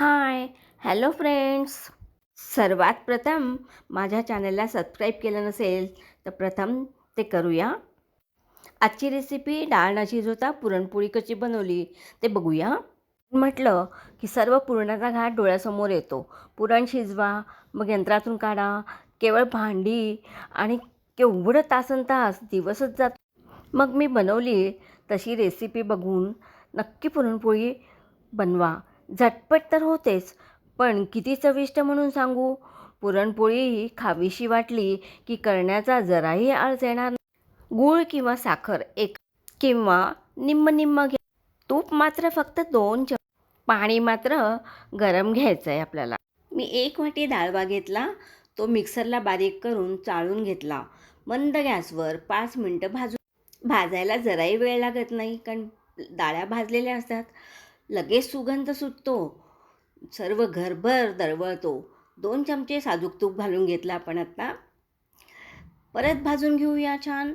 Hi hello friends सर्वात प्रथम माझ्या चॅनलला सबस्क्राईब केलं नसेल तर प्रथम ते करूया. आजची रेसिपी डाळ न शिजवता पुरणपोळी कशी बनवली ते बघूया. म्हटलं की सर्व पुरणाचा घाट डोळ्यासमोर येतो. पुरण शिजवा मग यंत्रातून काढा. केवळ भांडी आणि केवढं तासन तास दिवसच जात. मग मी बनवली तशी रेसिपी बघून नक्की पुरणपोळी बनवा. झटपट तर होतेच पण किती चविष्ट म्हणून सांगू? पुरणपोळी ही खावीशी वाटली की करण्याचा जराही आळस येणार गूळ किंवा साखर एक किंवा निम्म निम्म घ्या. तूप मात्र फक्त दोन चम पाणी मात्र गरम घ्यायचं आहे आपल्याला. मी एक वाटी डाळवा घेतला तो मिक्सरला बारीक करून चाळून घेतला. मंद गॅसवर पाच मिनटं भाजून भाजायला जराही वेळ लागत नाही कारण डाळ्या भाजलेल्या असतात. लगेच सुगंध सुटतो. सर्व घरभर दळवळतो दोन चमचे साजूक तूप घालून घेतलं आपण आत्ता परत भाजून घेऊया छान.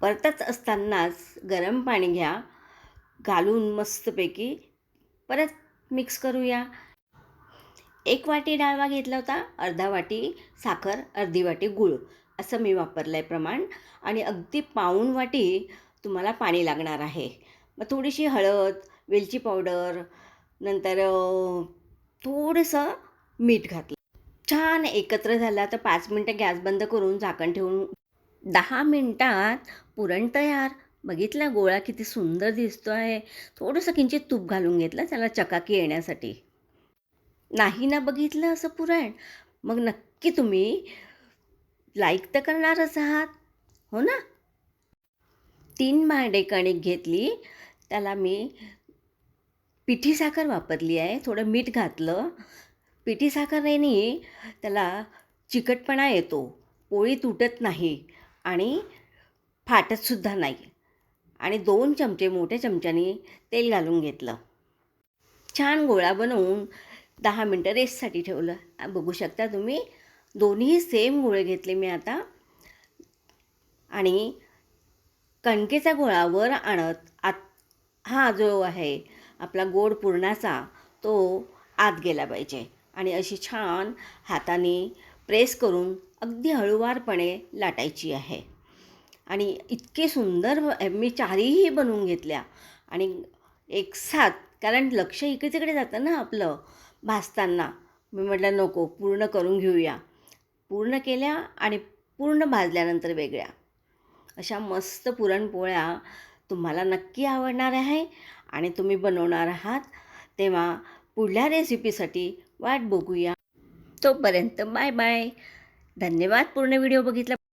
परतच असतानाच गरम पाणी घ्या. घालून मस्तपैकी. परत मिक्स करूया. एक वाटी डाळवा घेतला होता अर्धा वाटी साखर अर्धी वाटी गूळ. असं मी वापरलं आहे प्रमाण. आणि अगदी पाऊण वाटी तुम्हाला पाणी लागणार आहे. मग थोडीशी हळद वेलची पावडर नंतर थोडंसं मीठ घातलं. छान एकत्र झाला. तर पाच मिनटं गॅस बंद करून झाकण ठेवून दहा मिनटात पुरण तयार. बघितला गोळा किती सुंदर दिसतो आहे थोडंसं किंचित तूप घालून घेतलं त्याला चकाकी येण्यासाठी. नाही ना बघितलं असं पुरण? मग नक्की तुम्ही लाईक तर करणारच आहात. हो ना? तीन भांडे कणिक घेतली. त्याला मी पिठी साखर वापरली आहे. थोडं मीठ घातलं. पिठी साखरेने त्याला चिकटपणा येतो. पोळी तुटत नाही आणि फाटतसुद्धा नाही. आणि दोन चमचे मोठ्या चमच्याने तेल घालून घेतलं. छान गोळा बनवून दहा मिनटं रेस्टसाठी ठेवलं. बघू शकता तुम्ही दोन्ही सेम गोळे घेतले मी आता. आणि कणकेचा गोळावर आणत आत हा जो आहे आपला गोड पुरणाचा तो आत गेला पाहिजे. आणि अशी छान हाताने प्रेस करून अगदी हळूवारपणे लाटायची आहे. आणि इतके सुंदर मी चारीही बनवून घेतल्या. आणि एक साथ कारण लक्ष इकडे तिकडे जातं ना आपलं भाजताना मी म्हटलं नको पूर्ण करून घेऊया. पूर्ण केल्या आणि पूर्ण भाजल्यानंतर वेगळ्या. अशा मस्त पुरणपोळ्या तुम्हाला नक्की आवडणार आहे आणि तुम्ही बनवणार आहात तेव्हा पुढल्या रेसिपीसाठी वाट बघूया. तोपर्यंत बाय बाय. धन्यवाद. पूर्ण व्हिडिओ बघितला